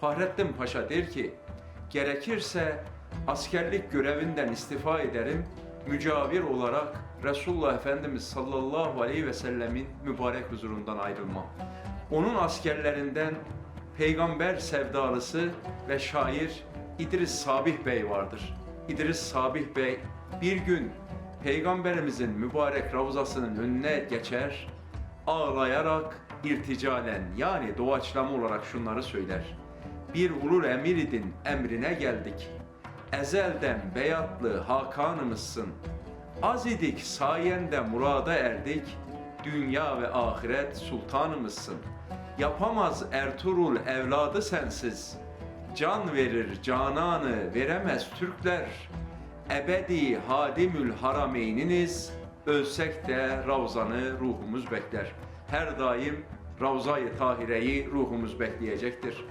Fahrettin Paşa der ki, gerekirse askerlik görevinden istifa ederim, mücavir olarak Resulullah Efendimiz sallallahu aleyhi ve sellemin mübarek huzurundan ayrılmam. Onun askerlerinden peygamber sevdalısı ve şair İdris Sabih Bey vardır. İdris Sabih Bey bir gün peygamberimizin mübarek ravzasının önüne geçer, ağlayarak irticalen yani doğaçlama olarak şunları söyler. Bir ulul emir idin emrine geldik. Ezelden beyatlı hakanımızsın. Az idik sayende murada erdik. Dünya ve ahiret sultanımızsın. Yapamaz Ertuğrul evladı sensiz. Can verir cananı veremez Türkler. Ebedi hadimül harameyniniz. Ölsek de Ravzan'ı ruhumuz bekler. Her daim Ravza-i Tahire'yi ruhumuz bekleyecektir.